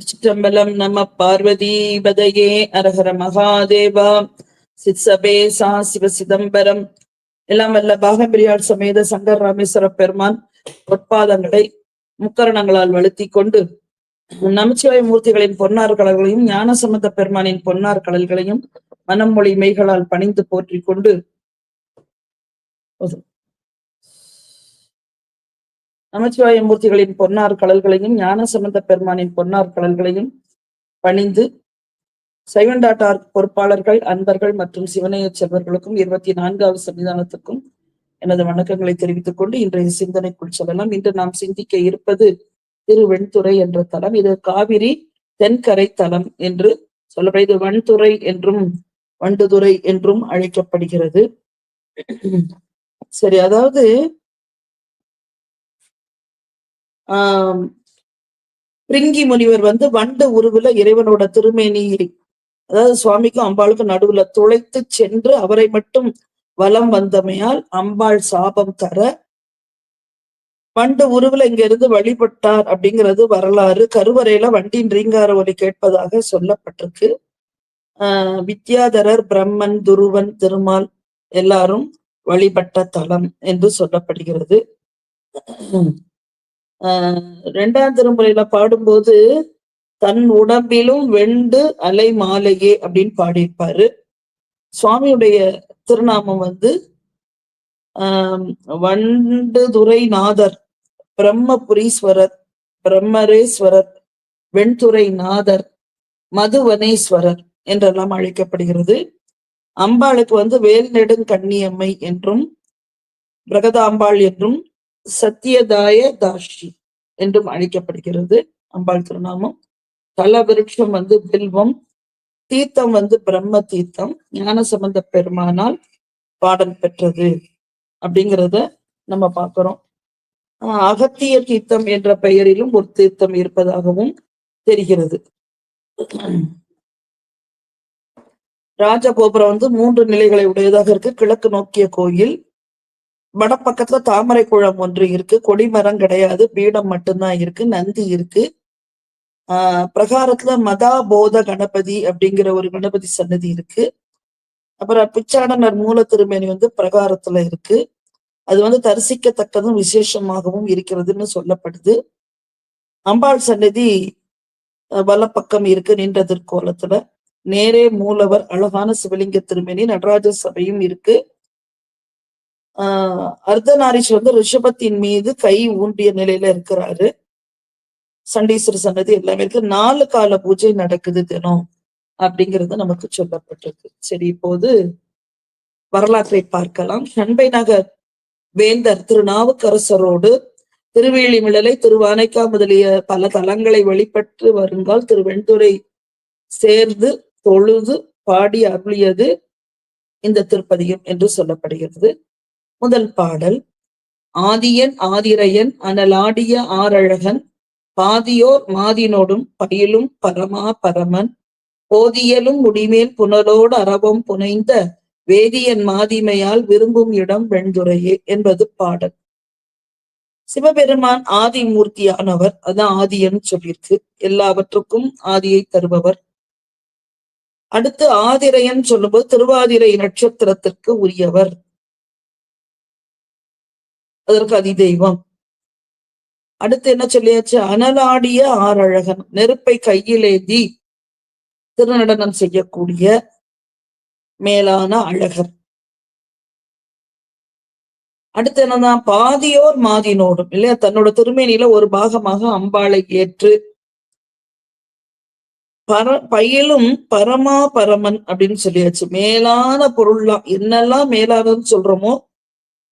சிற்றம்பலம் நம பார்வதி பதையே அரஹர மகாதேவா சித்சபேசா சிவ சிதம்பரம். எல்லாம் வல்ல பாகம்பிரியார் சமேத சங்கர் ராமேஸ்வர பெருமான் பொற்பாதங்களை முக்கரணங்களால் வழுத்தி கொண்டு நமச்சிவாய மூர்த்திகளின் பொன்னார் கடல்களையும் ஞான சம்பந்த பெருமானின் பொன்னார் கடல்களையும் மனமொழி மெய்களால் பணிந்து போற்றிக் கொண்டு நமச்சிவாய மூர்த்திகளின் பொன்னார் கடல்களையும் ஞான சம்பந்த பெருமானின் பொன்னார் கடல்களையும் பணிந்து சைவன்டாட்டார் பொறுப்பாளர்கள் அன்பர்கள் மற்றும் சிவனைய செல்வர்களுக்கும் இருபத்தி நான்காவது சன்னிதானத்துக்கும் எனது வணக்கங்களை தெரிவித்துக் கொண்டு இன்றைய சிந்தனைக்குள் செல்லலாம். இன்று நாம் சிந்திக்க இருப்பது திருவெண்துறை என்ற தலம். இது காவிரி தென்கரை தலம் என்று சொல்லப்படுகிறது. இது வன்துறை என்றும் வண்டுதுறை என்றும் அழைக்கப்படுகிறது. சரி அதாவது ஆஹ் பிரிங்கி முனிவர் வந்து வண்டு உருவுல இறைவனோட திருமேனியை அதாவது சுவாமிக்கும் அம்பாளுக்கும் நடுவுல துளைத்து சென்று அவரை மட்டும் வலம் வந்தமையால் அம்பாள் சாபம் தர வண்டு உருவுல இங்க இருந்து வழிபட்டார் அப்படிங்கிறது வரலாறு. கருவறையில வண்டியின் ரீங்கார ஒலி கேட்பதாக சொல்லப்பட்டிருக்கு. ஆஹ் வித்யாதரர் பிரம்மன் துருவன் திருமால் எல்லாரும் வழிபட்ட தலம் என்று சொல்லப்படுகிறது. ரெண்டாம் திருமுறையில பாடும்போது தன் உடம்பிலும் வெண்டு அலை மாலையே அப்படின்னு பாடியிருப்பாரு. சுவாமியுடைய திருநாமம் வந்து ஆஹ் வண்டுதுரை நாதர் பிரம்மபுரீஸ்வரர் பிரம்மரேஸ்வரர் வெண்துறை நாதர் மதுவனேஸ்வரர் என்றெல்லாம் அழைக்கப்படுகிறது. அம்பாளுக்கு வந்து வேல் நெடுங்கண்ணியம்மை என்றும் பிரகதாம்பாள் என்றும் சத்தியதாய தாஷி என்றும் அழைக்கப்படுகிறது. அம்பாள் திருநாமம். தல விருட்சம் வந்து வில்வம் தீர்த்தம் வந்து பிரம்ம தீர்த்தம் ஞான சம்பந்த பெருமானால் பாடல் பெற்றது அப்படிங்கிறத நம்ம பார்க்கிறோம். ஆஹ் அகத்திய தீர்த்தம் என்ற பெயரிலும் ஒரு தீர்த்தம் இருப்பதாகவும் தெரிகிறது. ராஜகோபுரம் வந்து மூன்று நிலைகளை உடையதாக இருக்கு. கிழக்கு நோக்கிய கோயில் வடப்பக்கத்துல தாமரை குளம் ஒன்று இருக்கு. கொடிமரம் கிடையாது. பீடம் மட்டும்தான் இருக்கு. நந்தி இருக்கு. ஆஹ் பிரகாரத்துல மதாபோத கணபதி அப்படிங்கிற ஒரு கணபதி சன்னதி இருக்கு. அப்புறம் பிச்சாடனர் மூல திருமேனி வந்து பிரகாரத்துல இருக்கு. அது வந்து தரிசிக்கத்தக்கதும் விசேஷமாகவும் இருக்கிறதுன்னு சொல்லப்படுது. அம்பாள் சன்னதி வலப்பக்கம் இருக்கு நின்ற திருக்கோலத்துல நேரே மூலவர் அழகான சிவலிங்க திருமேனி நடராஜ சபையும் இருக்கு. ஆஹ் அர்த்தநாரீஸ்வர் வந்து ரிஷபத்தின் மீது கை ஊன்றிய நிலையில இருக்கிறாரு. சண்டீஸ்வர சன்னதி எல்லாமே இருக்கு. நாலு கால பூஜை நடக்குது தினம் அப்படிங்கிறது நமக்கு சொல்லப்பட்டிருக்கு. சரி இப்போது வரலாற்றை பார்க்கலாம். நண்பை நகர் வேந்தர் திருநாவுக்கரசரோடு திருவேலிமிழலை திருவானைக்கா முதலிய பல தலங்களை வழிபட்டு வருங்கால் திருவெண்துறை சேர்ந்து தொழுது பாடி அருளியது இந்த திருப்பதியம் என்று சொல்லப்படுகிறது. முதல் பாடல். ஆதியன் ஆதிரையன் அனலாடிய ஆரழகன் பாதியோர் மாதினோடும் பயிலும் பரமா பரமன் போதியலும் முடிமேல் புனலோடு அரவம் புனைந்த வேதியன் மாதிமையால் விரும்பும் இடம் வெண்துறையே என்பது பாடல். சிவபெருமான் ஆதிமூர்த்தியானவர் அதான் ஆதியன் சொல்லியிருக்கு எல்லாவற்றுக்கும் ஆதியை தருபவர். அடுத்து ஆதிரையன் சொல்லும்போது திருவாதிரை நட்சத்திரத்திற்கு உரியவர். அதற்கு அதிதெய்வம் அடுத்து என்ன சொல்லியாச்சு? அனலாடிய ஆறழகன் நெருப்பை கையிலேந்தி திருநடனம் செய்யக்கூடிய மேலான அழகர். அடுத்து என்னதான் பாதியோர் மாதினோடும் இல்லையா? தன்னோட திருமேனியில ஒரு பாகமாக அம்பாளை ஏற்று பர பயிலும் பரமா பரமன் அப்படின்னு சொல்லியாச்சு. மேலான பொருள்லாம் என்னெல்லாம் மேலானதுன்னு சொல்றோமோ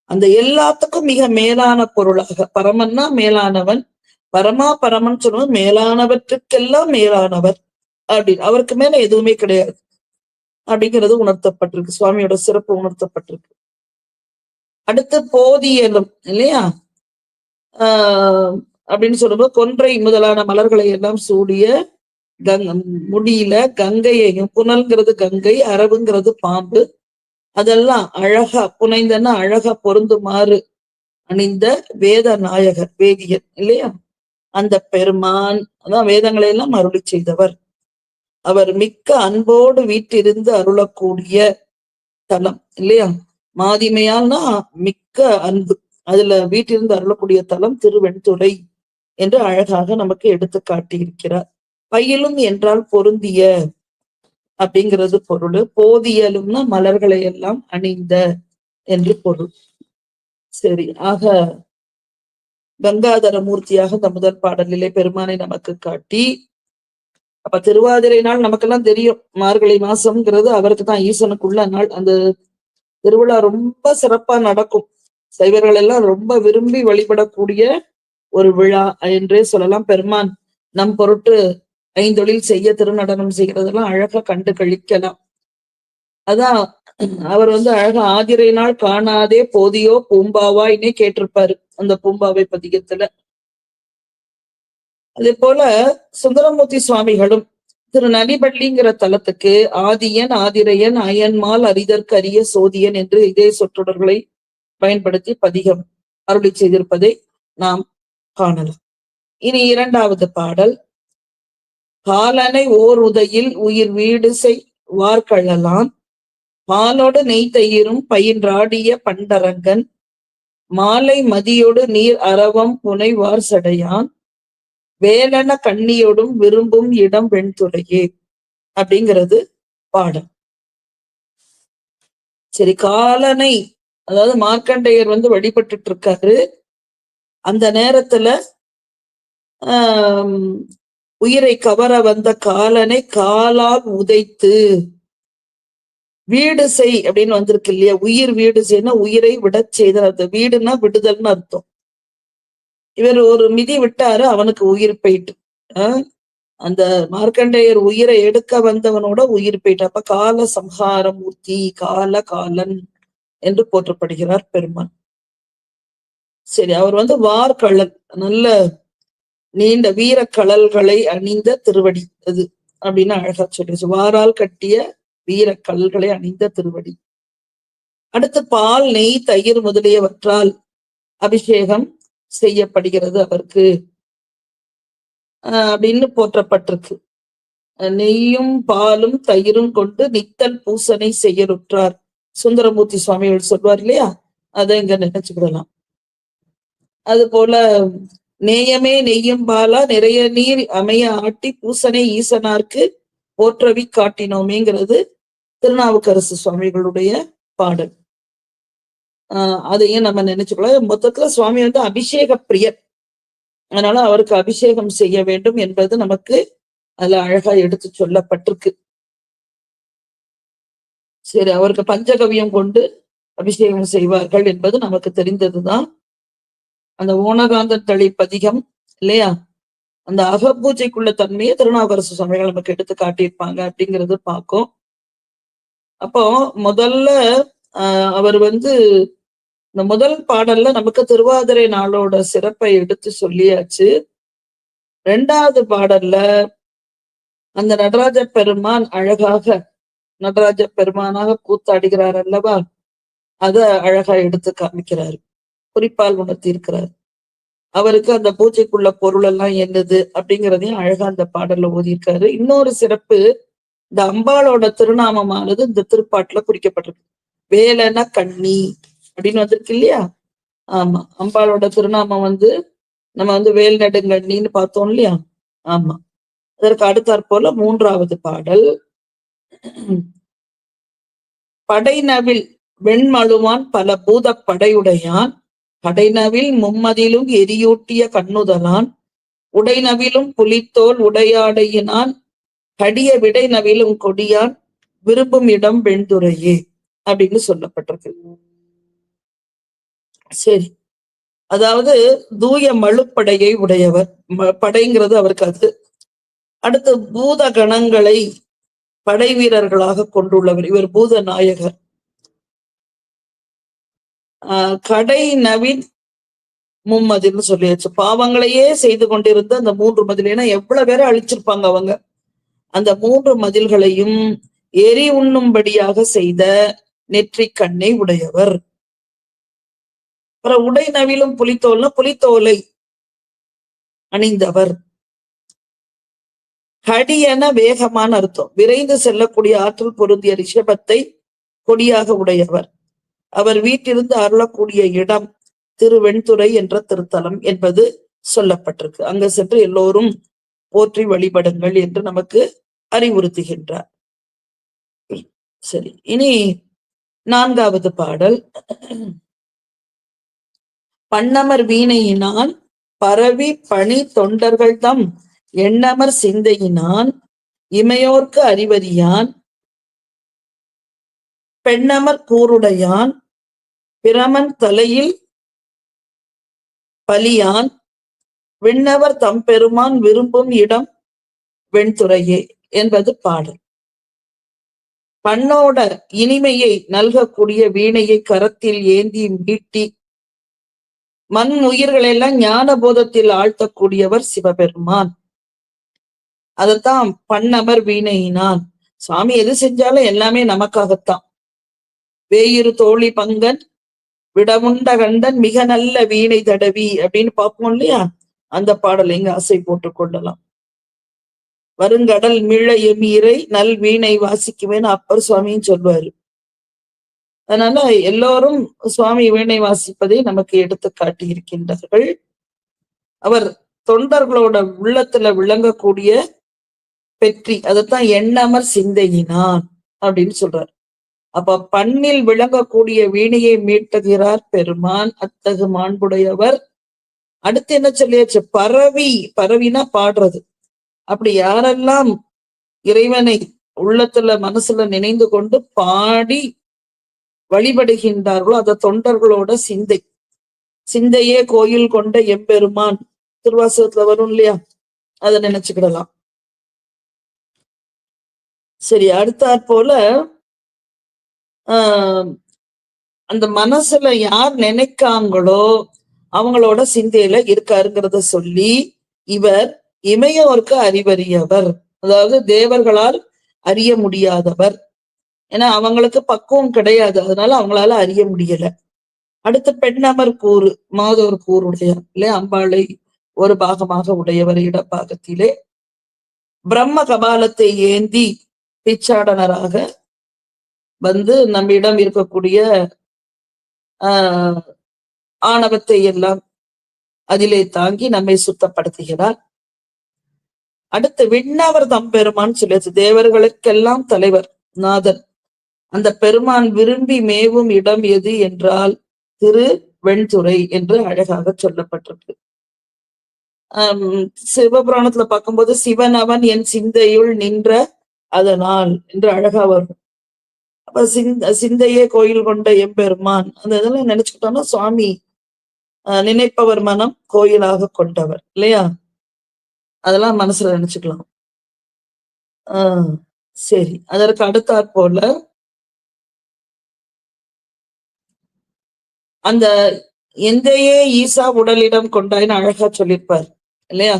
அந்த எல்லாத்துக்கும் மிக மேலான பொருளாக. பரமன்னா மேலானவன். பரமா பரமன் சொல்லுவது மேலானவற்றுக்கெல்லாம் மேலானவர் அப்படின்னு. அவருக்கு மேல எதுவுமே கிடையாது. அப்படிங்கிறது உணர்த்தப்பட்டிருக்கு. சுவாமியோட சிறப்பு உணர்த்தப்பட்டிருக்கு. அடுத்து போதியலும் இல்லையா? ஆஹ் அப்படின்னு சொல்லும்போது கொன்றை முதலான மலர்களை எல்லாம் சூடிய கங் முடியில கங்கையையும் புனல்ங்கிறது கங்கை அரவுங்கிறது பாம்பு அதெல்லாம் அழகா புனைந்தன அழகா பொருந்துமாறு அணிந்த வேத நாயகர் வேதியன் இல்லையா? அந்த பெருமான் அதான் வேதங்களை எல்லாம் அருளி செய்தவர். அவர் மிக்க அன்போடு வீட்டிருந்து அருளக்கூடிய தலம் இல்லையா? மாதிமையால்னா மிக்க அன்பு. அதுல வீட்டிலிருந்து அருளக்கூடிய தலம் திருவெண்துறை என்று அழகாக நமக்கு எடுத்து காட்டியிருக்கிறார். பயிலும் என்றால் பொருந்திய அப்படிங்கிறது பொருள். போதியலும்னா மலர்களை எல்லாம் அணிந்த என்று பொருள். சரி ஆக கங்காதர மூர்த்தியாக இந்த முதல் பாடலிலே பெருமானை நமக்கு காட்டி அப்ப திருவாதிரை நாள் நமக்கெல்லாம் தெரியும் மார்கழி மாசம்ங்கிறது அவருக்கு தான் ஈசனுக்குள்ள நாள். அந்த திருவிழா ரொம்ப சிறப்பா நடக்கும். சைவர்கள் எல்லாம் ரொம்ப விரும்பி வழிபடக்கூடிய ஒரு விழா என்றே சொல்லலாம். பெருமான் நம் பொருட்டு ஐந்தொழில் செய்ய திருநடனம் செய்யறதெல்லாம் அழகா கண்டு கழிக்கலாம். அதான் அவர் வந்து அழகா ஆதிரை நாள் காணாதே போதியோ பூம்பாவாய்னே கேட்டிருப்பாரு அந்த பூம்பாவை பதிகத்துல. அதே போல சுந்தரமூர்த்தி சுவாமிகளும் திரு நலிபள்ளிங்கிற தலத்துக்கு ஆதியன் ஆதிரையன் அயன்மால் அரிதற்கு அரிய சோதியன் என்று இதே சொற்றொடர்களை பயன்படுத்தி பதிகம் அருளி செய்திருப்பதை நாம் காணலாம். இனி இரண்டாவது பாடல். காலனை ஓர் உதையில் உயிர் வீடு செய் வார்கழலான் பாலோடு நெய் தயிரும் பயின்றாடிய பண்டரங்கன். மாலை மதியோடு நீர் அரவம் புனைவார் சடையான். வேலன கண்ணியோடும் விரும்பும் இடம் வெண்துறையே அப்படிங்கிறது பாடம் சரி காலனை அதாவது மார்க்கண்டையர் வந்து வழிபட்டுட்டு இருக்காரு. அந்த நேரத்துல ஆஹ் உயிரை கவர வந்த காலனை காலால் உதைத்து. வீடு செய் அப்படின்னு வந்திருக்கு இல்லையா? உயிர் வீடு செய்யனா உயிரை விட செய்த அந்த வீடுனா விடுதல்னு அர்த்தம். இவர் ஒரு மிதி விட்டாரு அவனுக்கு உயிர் போயிட்டு. அந்த மார்க்கண்டேயர் உயிரை எடுக்க வந்தவனோட உயிர் போயிட்டு. அப்ப கால சம்ஹார மூர்த்தி கால காலன் என்று போற்றப்படுகிறார் பெருமான். சரி அவர் வந்து வார்கழல் நல்ல நீண்ட வீர கழல்களை அணிந்த திருவடி அது அப்படின்னு அழகா சொல்லிடுச்சு வாரால் கட்டிய வீர கல்களை அணிந்த திருவடி. அடுத்து பால் நெய் தயிர் முதலியவற்றால் அபிஷேகம் செய்யப்படுகிறது அவருக்கு. அப்படின்னு போற்றப்பட்டிருக்கு. நெய்யும் பாலும் தயிரும் கொண்டு நித்தல் பூசனை செய்யலுற்றார் சுந்தரமூர்த்தி சுவாமிகள் சொல்வார் இல்லையா? அதை இங்க நினைச்சுக்கிடலாம். அது போல நேயமே நெய்யும் பாலா நிறைய நீர் அமைய ஆட்டி பூசனை ஈசனார்க்கு போற்றவி காட்டினோமேங்கிறது திருநாவுக்கரசு சுவாமிகளுடைய பாடல். ஆஹ் அதையும் நம்ம நினைச்சுக்கலாம். மொத்தத்துல சுவாமி வந்து அபிஷேக பிரியர். அதனால அவருக்கு அபிஷேகம் செய்ய வேண்டும் என்பது நமக்கு அதுல அழகா எடுத்து சொல்லப்பட்டிருக்கு. சரி அவருக்கு பஞ்சகவியம் கொண்டு அபிஷேகம் செய்வார்கள் என்பது நமக்கு தெரிந்ததுதான். அந்த ஓனகாந்த தளி பதிகம் இல்லையா? அந்த அகபூஜைக்குள்ள தன்மையை திருநாவுக்கரசு சுவாமிகள் நமக்கு எடுத்து காட்டியிருப்பாங்க அப்படிங்கிறது பார்க்கும். அப்போ முதல்ல ஆஹ் அவர் வந்து இந்த முதல் பாடல்ல நமக்கு திருவாதிரை நாளோட சிறப்பை எடுத்து சொல்லியாச்சு. ரெண்டாவது பாடல்ல அந்த நடராஜ பெருமான் அழகாக நடராஜ பெருமானாக கூத்தாடுகிறார் அல்லவா? அத அழகா எடுத்து காமிக்கிறாரு. குறிப்பால் உணர்த்தி இருக்கிறார் அவருக்கு அந்த பூஜைக்குள்ள பொருள் எல்லாம் என்னது அப்படிங்கிறதையும் அழகா அந்த பாடல்ல ஓதியிருக்காரு. இன்னொரு சிறப்பு இந்த அம்பாளோட திருநாமமானது இந்த திருப்பாட்டுல குறிக்கப்பட்டிருக்கு. வேலைன்னா கண்ணி அப்படின்னு வந்திருக்கு இல்லையா? ஆமா அம்பாளோட திருநாமம் வந்து நம்ம வந்து வேல் நெடுங்கண்ணின்னு பார்த்தோம் இல்லையா? ஆமா. அதற்கு அடுத்தாற் போல மூன்றாவது பாடல். படைநவில் வெண்மழுவான் பல பூத படையுடையான். படைநவில் மும்மதிலும் எரியூட்டிய கண்ணுதலான் உடைநவிலும் புலித்தோல் உடையாடையினான் கடிய விடை நவிலும் கொடியான் விரும்பும் இடம் வெண்துறையே அப்படின்னு சொல்லப்பட்டிருக்கு. சரி. அதாவது தூய மழுப்படையை உடையவர். படைங்கிறது அவருக்கு அது. அடுத்து பூத கணங்களை படை வீரர்களாக கொண்டுள்ளவர். இவர் பூத நாயகர் கடை நவீன் மும்மதில்னு சொல்லியாச்சு. பாவங்களையே செய்து கொண்டிருந்த அந்த மூன்று மதில் ஏன்னா எவ்வளவு பேரை அழிச்சிருப்பாங்க அவங்க? அந்த மூன்று மதில்களையும் எரி உண்ணும்படியாக செய்த நெற்றி கண்ணை உடையவர். அப்புறம் உடை நவிலும் புலித்தோல்னா புலித்தோலை அணிந்தவர். கடியன வேகமான அர்த்தம். விரைந்து செல்லக்கூடிய ஆற்றல் பொருந்திய ரிஷபத்தை கொடியாக உடையவர். அவர் வீட்டிலிருந்து அருளக்கூடிய இடம் திருவெண்துறை என்ற திருத்தலம் என்பது சொல்லப்பட்டிருக்கு. அங்க சென்று எல்லோரும் போற்றி வழிபடுங்கள் என்று நமக்கு அறிவுறுத்துகின்றார். சரி இனி நான்காவது பாடல். பண்ணமர் வீணையினால் பரவி பணி தொண்டர்கள் தம் எண்ணமர் சிந்தையினான் இமையோர்க்கு அறிவறியான் பெண்ணமர் கூருடையான் பிரமன் தலையில் பலியான் விண்ணவர் தம் பெருமான் விரும்பும் இடம் வெண்துறையே என்பது பாடல். பண்ணோட இனிமையை நல்கக்கூடிய வீணையை கரத்தில் ஏந்தி மீட்டி மண் உயிர்களெல்லாம் ஞான போதத்தில் ஆழ்த்தக்கூடியவர் சிவபெருமான். அதத்தான் பண்ணமர் வீணையினான். சுவாமி எது செஞ்சாலும் எல்லாமே நமக்காகத்தான். வேயிறு தோழி பங்கன் விடமுண்ட கண்டன் மிக நல்ல வீணை தடவி அப்படின்னு பார்ப்போம் இல்லையா? அந்த பாடலை இங்க ஆசை போட்டுக் கொள்ளலாம். வருங்கடல் மிழ எமீரை நல் வீணை வாசிக்குவேன்னு அப்பர் சுவாமியும் சொல்வாரு. அதனால எல்லோரும் சுவாமி வீணை வாசிப்பதை நமக்கு எடுத்து காட்டி இருக்கின்றார்கள் அவர் தொண்டர்களோட உள்ளத்துல விளங்கக்கூடிய பெற்றி அதைத்தான் எண்ணமர் சிந்தையினான் அப்படின்னு சொல்றாரு. அப்ப பண்ணில் விளங்கக்கூடிய வீணையை மீட்டுகிறார் பெருமான் அத்தகு மாண்புடையவர். அடுத்து என்ன சொல்லியாச்சு? பரவி பரவினா பாடுறது. அப்படி யாரெல்லாம் இறைவனை உள்ளத்துல மனசுல நினைந்து கொண்டு பாடி வழிபடுகின்றார்களோ அத தொண்டர்களோட சிந்தை. சிந்தையே கோயில் கொண்ட எம்பெருமான். திருவாசகத்துல வரும் இல்லையா? அதை நினைச்சுக்கிடலாம். சரி அடுத்தாற் போல அந்த மனசுல யார் நினைக்காங்களோ அவங்களோட சிந்தையில இருக்காருங்கிறத சொல்லி இவர் இமயோருக்கு அறிவறியவர். அதாவது தேவர்களால் அறிய முடியாதவர். ஏன்னா அவங்களுக்கு பக்குவம் கிடையாது. அதனால அவங்களால அறிய முடியல. அடுத்து பெண்ணமர் கூறு மாதவர் கூறுடையார் இல்லையா? அம்பாளை ஒரு பாகமாக உடையவர் இடப்பாகத்திலே. பிரம்ம கபாலத்தை ஏந்தி பிச்சாடனராக வந்து நம்மிடம் இருக்கக்கூடிய ஆஹ் ஆணவத்தை எல்லாம் அதிலே தாங்கி நம்மை சுத்தப்படுத்துகிறார். அடுத்து விண்ணவர் தம் பெருமான் சொல்லியாச்சு தேவர்களுக்கெல்லாம் தலைவர் நாதன். அந்த பெருமான் விரும்பி மேவும் இடம் எது என்றால் திரு வெண்துறை என்று அழகாக சொல்லப்பட்டிருக்கு. ஆஹ் சிவபுராணத்துல பார்க்கும்போது சிவன் அவன் என் சிந்தையுள் நின்ற அதனால் என்று அழகா வரும். அப்ப சிந்த சிந்தையே கோயில் கொண்ட எம்பெருமான். அந்த இதெல்லாம் நினைச்சுக்கிட்டோம்னா சுவாமி நினைப்பவர் மனம் கோயிலாக கொண்டவர் இல்லையா? அதெல்லாம் மனசுல நினைச்சுக்கலாம். ஆஹ் சரி. அதற்கு அடுத்தாற் போல அந்த எந்தையே ஈசா உடலிடம் கொண்டாயின்னு அழகா சொல்லியிருப்பார் இல்லையா?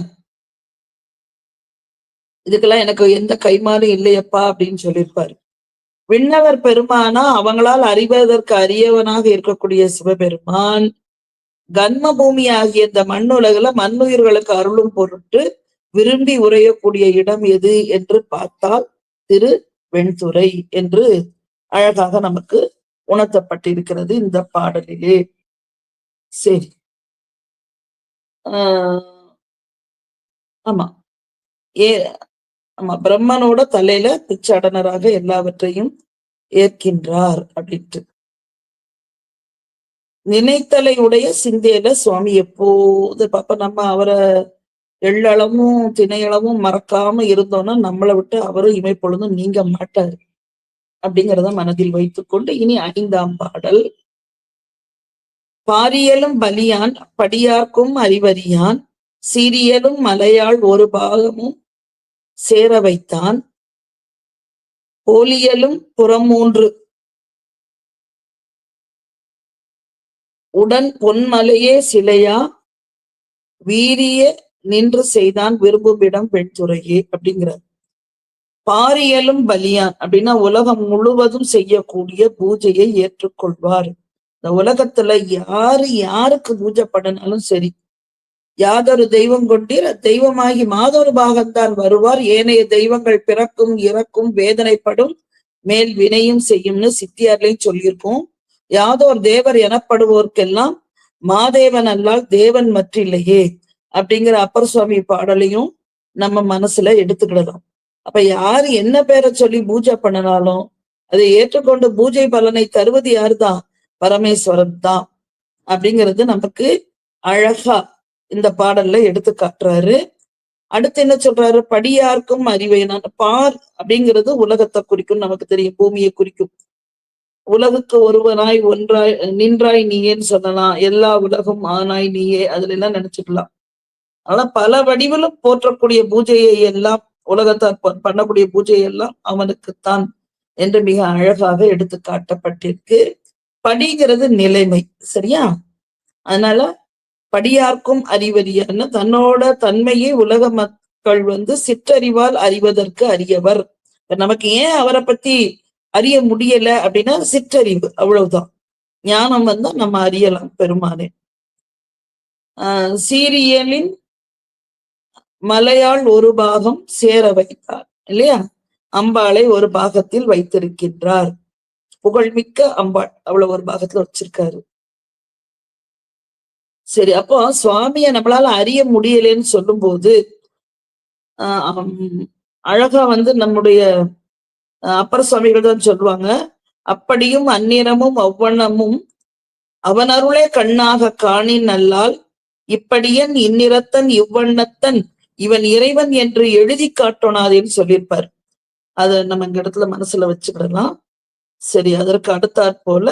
இதுக்கெல்லாம் எனக்கு எந்த கைமாறும் இல்லையப்பா அப்படின்னு சொல்லியிருப்பாரு விண்ணவர் பெருமானா அவங்களால் அறிவதற்கு அரியவனாக இருக்கக்கூடிய சிவபெருமான். கன்ம பூமி ஆகிய இந்த மண்ணுலகில மண்ணுயிர்களுக்கு அருளும் பொருட்டு விரும்பி உரையக்கூடிய இடம் எது என்று பார்த்தால் திரு வெண்துறை என்று அழகாக நமக்கு உணர்த்தப்பட்டிருக்கிறது இந்த பாடலிலே. சரி. ஆஹ் ஆமா. ஏ ஆமா பிரம்மனோட தலையில பிச்சாடனராக எல்லாவற்றையும் ஏற்கின்றார் அப்படின்ட்டு. நினைத்தலை உடைய சிந்தையில சுவாமி எப்போது பாப்ப நம்ம அவரை எள்ளளவும் திணையளவும் மறக்காம இருந்தோம்னா நம்மளை விட்டு அவரும் இமைப்பொழுதும் நீங்க மாட்டாரு. அப்படிங்கிறத மனதில் வைத்துக்கொண்டு இனி ஐந்தாம் பாடல். பாரியலும் பலியான் படியார்க்கும் அறிவறியான் சீரியலும் மலையாள் ஒரு பாகமும் சேர வைத்தான். போலியலும் புறமூன்று. உடன் பொன்மலையே சிலையா? வீரிய நின்று செய்தான் விரும்புமிடம் வெண்துறையே அப்படிங்கிறார். பாரியலும் பலியான் அப்படின்னா உலகம் முழுவதும் செய்யக்கூடிய பூஜையை ஏற்றுக்கொள்வார். இந்த உலகத்துல யாரு யாருக்கு பூஜை பண்ணனாலும் சரி யாதொரு தெய்வம் கொண்டீர் தெய்வமாகி மாதொரு பாகந்தான் வருவார். ஏனைய தெய்வங்கள் பிறக்கும் இறக்கும் வேதனைப்படும் மேல் வினையும் செய்யும்னு சித்தியார்லையும் சொல்லியிருக்கோம் யாதோர் தேவர் எனப்படுவோர்க்கெல்லாம் மாதேவன் அல்லால் தேவன் மற்றில்லையே அப்படிங்கிற அப்பர் சுவாமி பாடலையும் நம்ம மனசுல எடுத்துக்கிடலாம். அப்ப யாரு என்ன பேரை சொல்லி பூஜை பண்ணினாலும் அதை ஏற்றுக்கொண்டு பூஜை பலனை தருவது யாருதான்? பரமேஸ்வரன் தான். அப்படிங்கிறது நமக்கு அழகா இந்த பாடல்ல எடுத்து காட்டுறாரு. அடுத்து என்ன சொல்றாரு? படியார்க்கும் அறிவேனான் பார் அப்படிங்கிறது உலகத்தை குறிக்கும் நமக்கு தெரியும் பூமியை குறிக்கும். உலகுக்கு ஒருவனாய் ஒன்றாய் நின்றாய் நீயேன்னு சொல்லலாம். எல்லா உலகம் ஆனாய் நீயே அதுல எல்லாம் நினைச்சுக்கலாம். ஆனா பல வடிவிலும் போற்றக்கூடிய பூஜையை எல்லாம் உலகத்தார் பண்ணக்கூடிய பூஜை எல்லாம் அவனுக்குத்தான் என்று மிக அழகாக எடுத்து காட்டப்பட்டிருக்கு. படிங்கிறது நிலைமை சரியா? அதனால படியார்க்கும் அறிவறியன்னு தன்னோட தன்மையை உலக மக்கள் வந்து சிற்றறிவால் அறிவதற்கு அறியவர் நமக்கு ஏன் அவரை பத்தி அறிய முடியல அப்படின்னா சிற்றறிவு அவ்வளவுதான். ஞானம் வந்தா நம்ம அறியலாம் பெருமானே. ஆஹ் சீரியலின் மலையாள் ஒரு பாகம் சேர வைத்தார் இல்லையா? அம்பாளை ஒரு பாகத்தில் வைத்திருக்கின்றார். புகழ்மிக்க அம்பாள் அவ்வளவு ஒரு பாகத்துல வச்சிருக்காரு. சரி அப்போ சுவாமிய நம்மளால அறிய முடியலன்னு சொல்லும் போது ஆஹ் அழகா வந்து நம்முடைய அப்பர சுவாமிகள் தான் சொல்லுவாங்க. அப்படியும் அந்நிறமும் அவ்வண்ணமும் அவன் அருளே கண்ணாக காணின் நல்லால் இப்படியன் இந்நிறத்தன் இவ்வண்ணத்தன் இவன் இறைவன் என்று எழுதி காட்டோனாதேன்னு சொல்லியிருப்பார். அத நம்ம இந்த இடத்துல மனசுல வச்சுக்கிடலாம். சரி அதற்கு அடுத்தாற் போல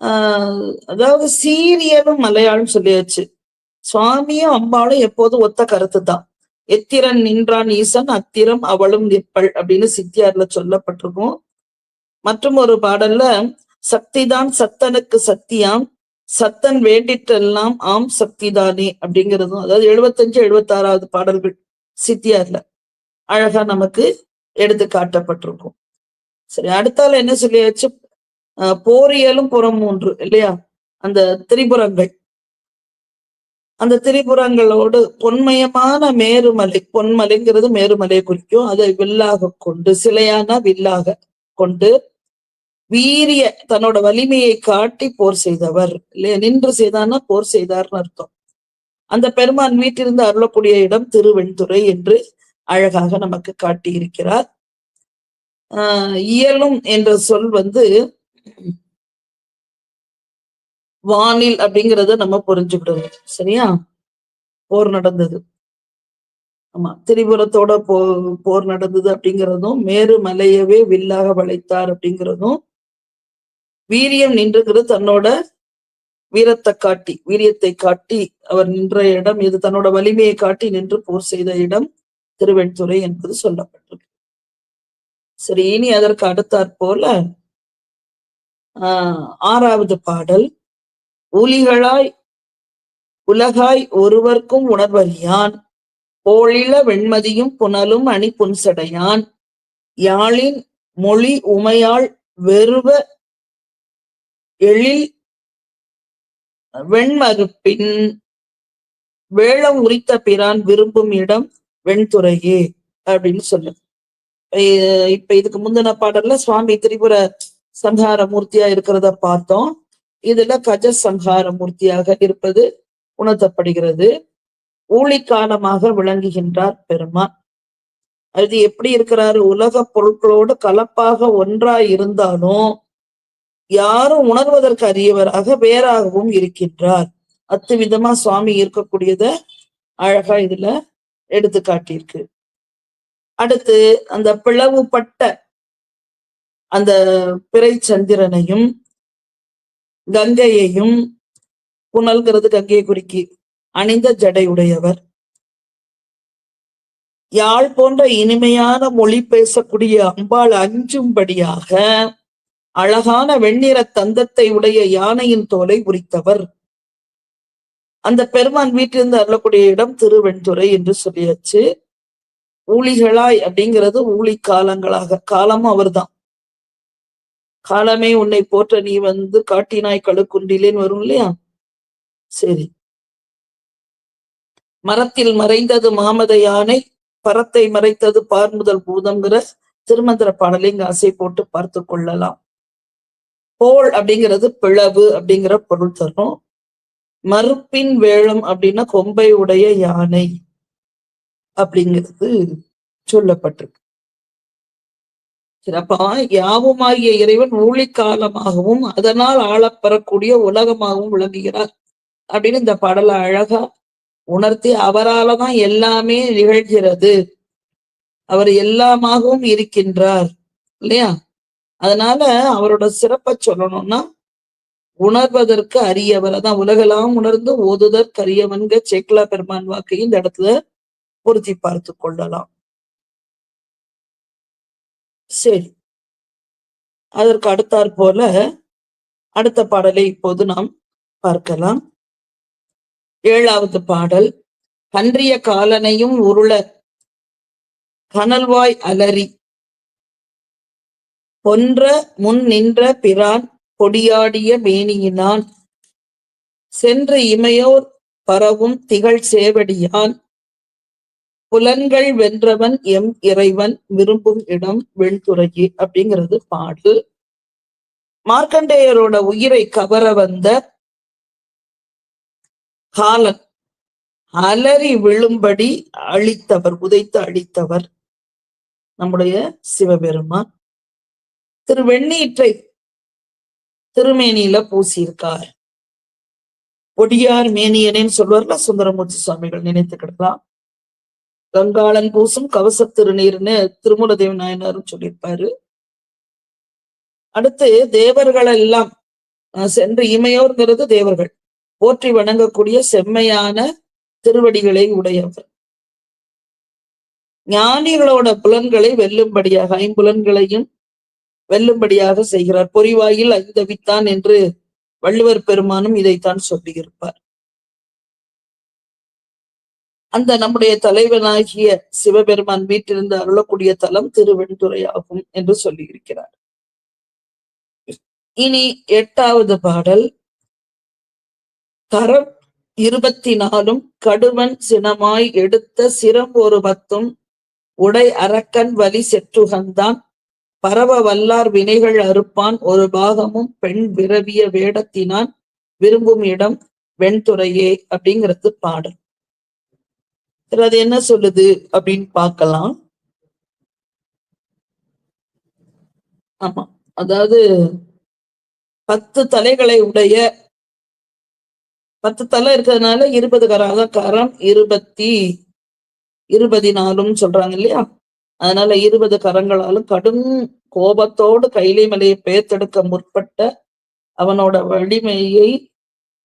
அதாவது சீரியலும் மலையாளம் சொல்லியாச்சு. சுவாமியும் அம்பாலும் எப்போதும் ஒத்த கருத்து தான் எத்திரன் நின்றான் ஈசன் அத்திரம் அவளும் நிற்பள் அப்படின்னு சித்தியார்ல சொல்லப்பட்டிருக்கும். மற்றும் ஒரு பாடல்ல சக்திதான் சத்தனுக்கு சத்தியாம் சத்தன் வேண்டிட்டெல்லாம் ஆம் சக்திதானே அப்படிங்கிறதும் அதாவது எழுபத்தஞ்சு எழுபத்தி ஆறாவது பாடல்கள் சித்தியார்ல அழகா நமக்கு எடுத்து காட்டப்பட்டிருக்கும். சரி அடுத்தால என்ன சொல்லியாச்சு? போரியலும் புறம் மூன்று இல்லையா? அந்த திரிபுரங்கள். அந்த திரிபுரங்களோடு பொன்மயமான மேருமலை பொன்மலைங்கிறது மேருமலையை குறிக்கும். அதை வில்லாக கொண்டு சிலையான வில்லாக கொண்டு வீரிய தன்னோட வலிமையை காட்டி போர் செய்தவர். இல்லையா? நின்று செய்தானா போர் செய்தார்னு அர்த்தம். அந்த பெருமான் வீட்டிலிருந்து அருளக்கூடிய இடம் திருவெண்துறை என்று அழகாக நமக்கு காட்டி இருக்கிறார் ஆஹ் இயலும் என்ற சொல் வந்து வானில் அப்படிங்கிறத நம்ம புரிஞ்சுக்கிடணும் சரியா? போர் நடந்தது. ஆமா திரிபுரத்தோட போ போர் நடந்தது அப்படிங்கிறதும் மேரு மலையவே வில்லாக வளைத்தார் அப்படிங்கிறதும் வீரியம் நின்றுங்கிறது தன்னோட வீரத்தை காட்டி வீரியத்தை காட்டி அவர் நின்ற இடம் இது தன்னோட வலிமையை காட்டி நின்று போர் செய்த இடம் திருவெண்துறை என்பது சொல்லப்பட்டிருக்கு. சரி இனி அதற்கு அடுத்தாற் போல ஆறாவது பாடல். ஊலிகளாய் உலகாய் ஒருவர்க்கும் உணர்வறியான். போழில வெண்மதியும் புனலும் அணி புன்சடையான் யாழின் மொழி உமையாள் வெறுவ எழில் வெண்மறுப்பின் வேளம் உரித்த பிரான் விரும்பும் இடம் வெண்துறையே அப்படின்னு சொல்லு இப்ப இதுக்கு முந்தின பாடல்ல சுவாமி திரிபுர சங்கார மூர்த்தியா இருக்கிறத பார்த்தோம். இதுல கஜ சங்கார மூர்த்தியாக இருப்பது உணர்த்தப்படுகிறது. ஊழிக்காலமாக விளங்குகின்றார் பெருமான். அது எப்படி இருக்கிறாரு? உலக பொருட்களோடு கலப்பாக ஒன்றாய் இருந்தாலும் யாரும் உணர்வதற்கு அறியவராக வேறாகவும் இருக்கின்றார். அத்து விதமா சுவாமி இருக்கக்கூடியத அழகா இதுல எடுத்து காட்டியிருக்கு அடுத்து அந்த பிளவுபட்ட அந்த பிறை சந்திரனையும் கங்கையையும் புனல்கிறது கங்கையை குறிக்கி அணிந்த ஜடையுடையவர். யாழ் போன்ற இனிமையான மொழி பேசக்கூடிய அம்பாள் அஞ்சும்படியாக அழகான வெண்ணிற தந்தத்தை உடைய யானையின் தோலை உரித்தவர். அந்த பெருமான் வீட்டிலிருந்து அருளக்கூடிய இடம் திருவெண்துறை என்று சொல்லியாச்சு. ஊழிகளாய் அப்படிங்கிறது ஊழி காலங்களாக காலமும் அவர்தான். காலமே உன்னை போற்ற நீ வந்து காட்டினாய் கழுக்குண்டிலேன்னு வரும் இல்லையா? சரி. மரத்தில் மறைந்தது மாமத யானை பரத்தை மறைத்தது பார்முதல் பூதம்ங்கிற திருமந்திர பாடலை இங்க அசை போட்டு பார்த்து கொள்ளலாம். போல் அப்படிங்கிறது பிளவு அப்படிங்கிற பொருள் தரும். மறுப்பின் வேளம் அப்படின்னா கொம்பை உடைய யானை அப்படிங்கிறது சொல்லப்பட்டிருக்கு. சிறப்பா யாவுமாகிய இறைவன் ஊழிக்காலமாகவும் அதனால் ஆளப்பெறக்கூடிய உலகமாகவும் விளங்குகிறார். அப்படின்னு இந்த பாடலை அழகா உணர்த்தி அவரால தான் எல்லாமே நிகழ்கிறது. அவர் எல்லாமாகவும் இருக்கின்றார் இல்லையா? அதனால அவரோட சிறப்பை சொல்லணும்னா உணர்வதற்கு அரியவர் அதான் உலகெல்லாம் உணர்ந்து ஓதுதற்கு அரியவன்க சேக்கலா பெருமான் வாக்கையும் இந்த இடத்துல பொருத்தி பார்த்து கொள்ளலாம். சரி. அதற்கு அடுத்தாற் போல அடுத்த பாடலை இப்போது நாம் பார்க்கலாம். ஏழாவது பாடல். கன்றிய காலனையும் உருள கனல்வாய் அலறி. பொன்ற முன் நின்ற பிரான் கொடியாடிய மேனியினான். சென்று இமையோர் பரவும் திகழ் சேவடியான். புலன்கள் வென்றவன் எம் இறைவன் விரும்பும் இடம் வெண்துறையே அப்படிங்கிறது பாடு மார்க்கண்டேயரோட உயிரை கவர வந்த காலன் அலறி விழும்படி அழித்தவர் உதைத்து அழித்தவர் நம்முடைய சிவபெருமான். திரு வெண்ணீற்றை திருமேனியில பூசியிருக்கார். பொடியார் மேனியனேன்னு சொல்வார்ல சுந்தரமூர்த்தி சுவாமிகள் நினைத்துக்கிடலாம் கங்காளன் பூசும் கவச திருநீர்னு திருமூலதேவ நாயனாரும் சொல்லியிருப்பாரு. அடுத்து தேவர்கள் எல்லாம் சென்று இமையோர்ங்கிறது தேவர்கள். போற்றி வணங்கக்கூடிய செம்மையான திருவடிகளை உடையவர். ஞானிகளோட புலன்களை வெல்லும்படியாக ஐம்புலன்களையும் வெல்லும்படியாக செய்கிறார். பொறிவாயில் ஐந்தவித்தான் என்று வள்ளுவர் பெருமானும் இதைத்தான் சொல்லியிருப்பார். அந்த நம்முடைய தலைவனாகிய சிவபெருமான் வீட்டிலிருந்து அருளக்கூடிய தலம் திருவெண்துறை ஆகும் என்று சொல்லியிருக்கிறார். இனி எட்டாவது பாடல். கரம் இருபத்தி நாலும் கடுவன் சினமாய் எடுத்த சிரம் ஒரு பத்தும் உடை அரக்கன் வலி செற்றுகந்தான். பரவ வல்லார் வினைகள் அறுப்பான் ஒரு பாகமும் பெண் விரவிய வேடத்தினான். விரும்பும் இடம் வெண்துறையே அப்படிங்கிறது பாடல். சரி, அது என்ன சொல்லுது அப்படின்னு பார்க்கலாம். ஆமா அதாவது பத்து தலைகளை உடைய பத்து தலை இருக்கிறதுனால இருபது கரம் அதான் கரம் இருபத்தி இருபதி நாலும் சொல்றாங்க இல்லையா? அதனால இருபது கரங்களாலும் கடும் கோபத்தோடு கைலை மலையை பெயர்த்தெடுக்க முற்பட்ட அவனோட வலிமையை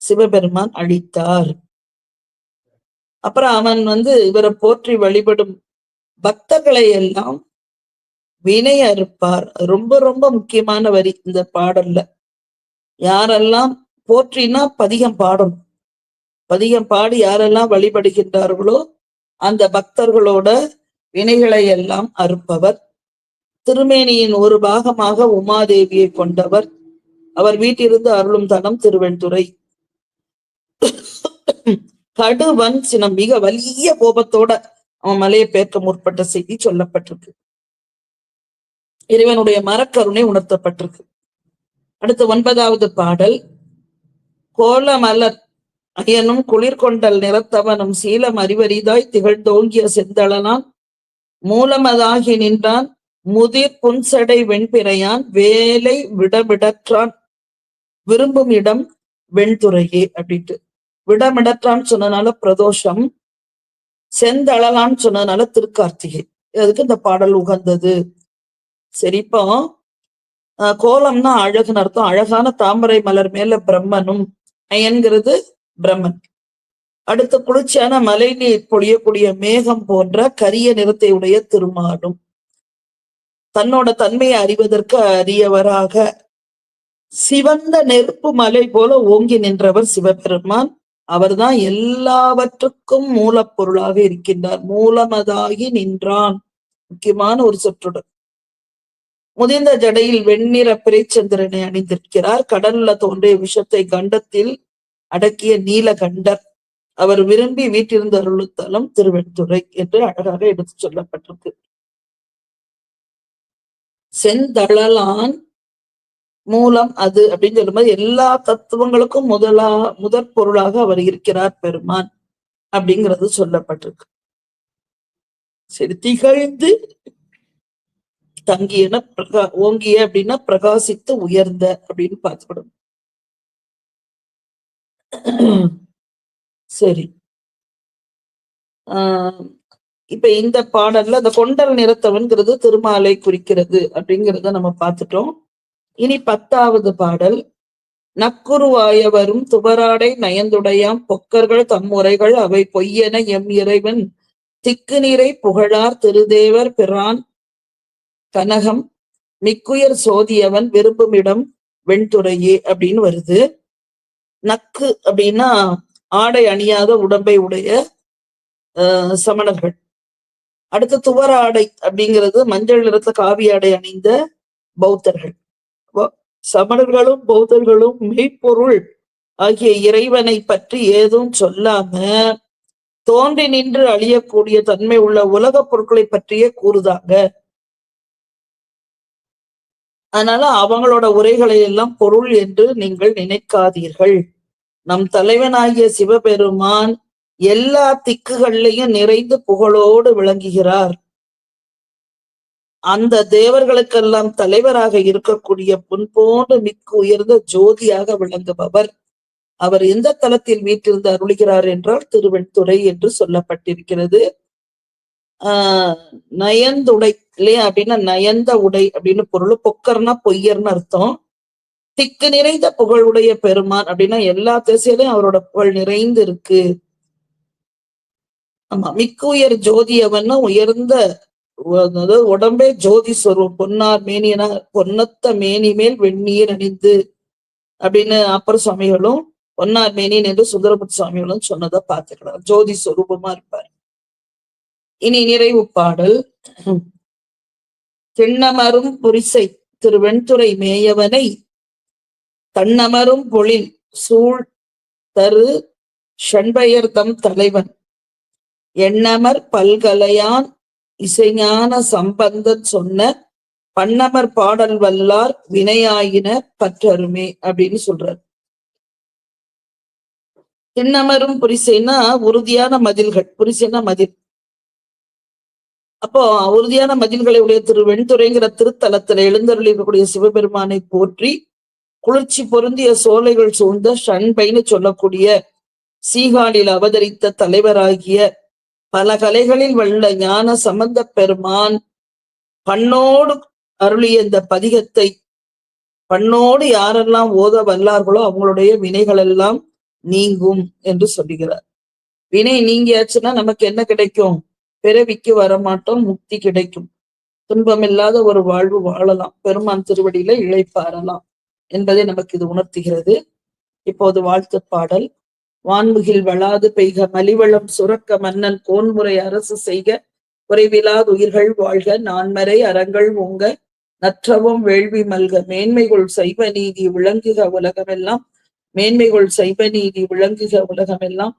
சிவபெருமான் அழித்தார். அப்புறம் அவன் வந்து இவரை போற்றி வழிபடும் பக்தர்களை எல்லாம் வினை அறுப்பார். ரொம்ப ரொம்ப முக்கியமான வரி இந்த பாடல்ல. யாரெல்லாம் போற்றினா பதிகம் பாடணும். பதிகம் பாடி யாரெல்லாம் வழிபடுகின்றார்களோ அந்த பக்தர்களோட வினைகளை எல்லாம் அறுப்பவர். திருமேனியின் ஒரு பாகமாக உமாதேவியை கொண்டவர். அவர் வீட்டிலிருந்து அருளும் தனம் திருவெண்துறை. கடுவன் சினம் மிக வலிய கோபத்தோட அவன் மலையை பேர்க்க முற்பட்ட செய்தி சொல்லப்பட்டிருக்கு. இறைவனுடைய மரக்கருணை உணர்த்தப்பட்டிருக்கு. அடுத்து ஒன்பதாவது பாடல். கோலமலர் அயனும் குளிர்கொண்டல் நிறத்தவனும் சீலம் அறிவரிதாய் திகழ்ந்தோங்கிய செந்தளனான் மூலமதாகி நின்றான் முதிர் புன்சடை வெண்பிறையான் வேலை விடவிடற்றான். விரும்பும் இடம் வெண்துறையே அப்படின்ட்டு. விடமிடற்றான்னு சொன்னனால பிரதோஷம் செந்தளலான்னு சொன்னதுனால திருக்கார்த்திகை. அதுக்கு இந்த பாடல் உகந்தது. சரி இப்போ ஆஹ் கோலம்னா அழகுன்னு அர்த்தம். அழகான தாமரை மலர் மேல பிரம்மனும் அயன்கிறது பிரம்மன். அடுத்து குளிர்ச்சியான மலை நீர் பொழியக்கூடிய மேகம் போன்ற கரிய நிறத்தை உடைய திருமாலும். தன்னோட தன்மையை அறிவதற்கு அரியவராக சிவந்த நெருப்பு மலை போல ஓங்கி நின்றவர் சிவபெருமான். அவர்தான் எல்லாவற்றுக்கும் மூலப்பொருளாக இருக்கின்றார். மூலமதாகி நின்றான். முக்கியமான ஒரு சொற்றொடர். முதிர்ந்த ஜடையில் வெண்ணிற பிறைச்சந்திரனை அணிந்திருக்கிறார். கடல்ல தோன்றிய விஷத்தை கண்டத்தில் அடக்கிய நீலகண்டர். அவர் விரும்பி வீட்டிருந்த அருளுத்தலம் திருவெண்துறை என்று அழகாக எடுத்து சொல்லப்பட்டிருக்கு. செந்தழலான் மூலம் அது அப்படின்னு சொல்லும்போது எல்லா தத்துவங்களுக்கும் முதலா முதற் பொருளாக அவர் இருக்கிறார் பெருமான் அப்படிங்கிறது சொல்லப்பட்டிருக்கு. சரி திகழ்ந்து தங்கியன பிரகா ஓங்கிய அப்படின்னா பிரகாசித்து உயர்ந்த அப்படின்னு பார்த்துக்கணும் சரி. ஆஹ் இப்ப இந்த பாடல்ல அந்த கொண்டல் நிறத்தவன்கிறது திருமாலை குறிக்கிறது அப்படிங்கிறத நம்ம பார்த்துட்டோம். இனி பத்தாவது பாடல். நக்குருவாயவரும் துவராடை நயந்துடையாம் பொக்கர்கள் தம்முறைகள் அவை பொய்யென எம் இறைவன். திக்கு நீரை புகழார் திருதேவர் பிரான் கனகம். மிக்குயர் சோதியவன் விரும்பும் இடம் வெண்துறையே அப்படின்னு வருது. நக்கு அப்படின்னா ஆடை அணியாத உடம்பை உடைய சமணர்கள். அடுத்து துவர ஆடை அப்படிங்கிறது மஞ்சள் நிறத்த காவி ஆடை அணிந்த பௌத்தர்கள். சமணர்களும் பௌத்தர்களும் மெய்ப்பொருள் ஆகிய இறைவனை பற்றி ஏதும் சொல்லாம தோன்றி நின்று அழியக்கூடிய தன்மை உள்ள உலக பொருட்களை பற்றியே கூறுதாங்க. அதனால அவங்களோட உரைகளை எல்லாம் பொருள் என்று நீங்கள் நினைக்காதீர்கள். நம் தலைவனாகிய சிவபெருமான் எல்லா திக்குகள்லையும் நிறைந்து புகழோடு விளங்குகிறார். அந்த தேவர்களுக்கெல்லாம் தலைவராக இருக்கக்கூடிய புன் போன்று மிக்க உயர்ந்த ஜோதியாக விளங்குபவர். அவர் எந்த தளத்தில் வீட்டிருந்து அருளுகிறார் என்றால் திருவெண்துறை என்று சொல்லப்பட்டிருக்கிறது. ஆஹ் நயந்துடை இல்லையா? அப்படின்னா நயந்த உடை அப்படின்னு பொருள். பொக்கர்னா பொய்யர்னு அர்த்தம். திக்கு நிறைந்த புகழுடைய பெருமான் அப்படின்னா எல்லா திசையிலையும் அவரோட புகழ் நிறைந்து இருக்கு. ஆமா மிக்க உயர் ஜோதியவன்னு உயர்ந்த உடம்பே ஜோதி சொருவம் பொன்னார் மேனியனா பொன்னத்த மேனி மேல் வெந்நீர் அணிந்து அப்படின்னு அப்பர் சுவாமிகளும் பொன்னார் மேனியன் என்று சுந்தரபுத் சுவாமிகளும் சொன்னதை பார்த்துக்கலாம். ஜோதி சொரூபமா இருப்பார். இனி நிறைவு பாடல். திண்ணமரும் புரிசை திரு வெண்துறை மேயவனை தன்னமரும் பொழில் சூழ் தரு ஷண்பயர்தம் தலைவன். எண்ணமர் பல்கலையான் இசைஞான சம்பந்தன் சொன்ன பன்னமர் பாடல் வல்லார் வினையாயின பற்றருமே அப்படின்னு சொல்றார். திண்ணமரும் புரிசைனா உறுதியான மதில்கள் புரிசைனா மதில். அப்போ உறுதியான மதில்களை உடைய திரு வெண்துறைங்கிற திருத்தலத்துல எழுந்தருளிக்கக்கூடிய சிவபெருமானை போற்றி குளிர்ச்சி பொருந்திய சோலைகள் சூழ்ந்த ஷண்பைன்னு சொல்லக்கூடிய சீகாலில் அவதரித்த தலைவராகிய பல கலைகளில் வல்ல ஞான சம்பந்த பெருமான் பண்ணோடு அருளிய இந்த பதிகத்தை பண்ணோடு யாரெல்லாம் ஓத வல்லார்களோ அவங்களுடைய வினைகள் எல்லாம் நீங்கும் என்று சொல்லுகிறார். வினை நீங்கியாச்சுன்னா நமக்கு என்ன கிடைக்கும்? பிறவிக்கு வரமாட்டோம் முக்தி கிடைக்கும். துன்பமில்லாத ஒரு வாழ்வு வாழலாம். பெருமான் திருவடியில இழைப்பாரலாம். என்பதை நமக்கு இது உணர்த்துகிறது. இப்போது வாழ்த்து பாடல். வான்முகில் வளாது பெய்க மலிவளம் சுரக்க மன்னன் கோன்முறை அரசு செய்க. குறைவிலாது உயிர்கள் வாழ்க நான்மறை அறங்கள் உங்க நற்றவும் வேள்வி மல்க மேன்மைகள் சைவ நீதி விளங்குக உலகமெல்லாம். மேன்மைகள் சைவ நீதி விளங்குக உலகமெல்லாம்.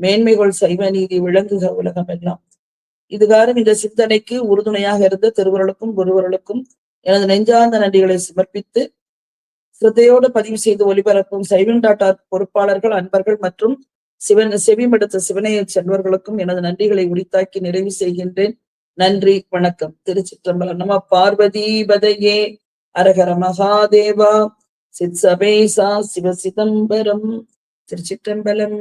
மேன்மைகள் சைவ நீதி விளங்குக உலகமெல்லாம். இதுகாரும் இந்த சிந்தனைக்கு உறுதுணையாக இருந்த திருவருளுக்கும் குருவருளுக்கும் எனது நெஞ்சார்ந்த நன்றிகளை சமர்ப்பித்து சிரத்தையோடு பதிவு செய்து ஒளிபரப்பும் சைவன் டாட்டார் பொறுப்பாளர்கள் அன்பர்கள் மற்றும் சிவன் செவிமடுத்த சிவனைய செல்வர்களுக்கும் எனது நன்றிகளை உரித்தாக்கி நிறைவு செய்கின்றேன். நன்றி வணக்கம். திருச்சிற்றம்பலம் நம பார்வதி பதையே அரகர மகாதேவா. சித் சபேசா சிவ சிதம்பரம். திருச்சிற்றம்பலம்.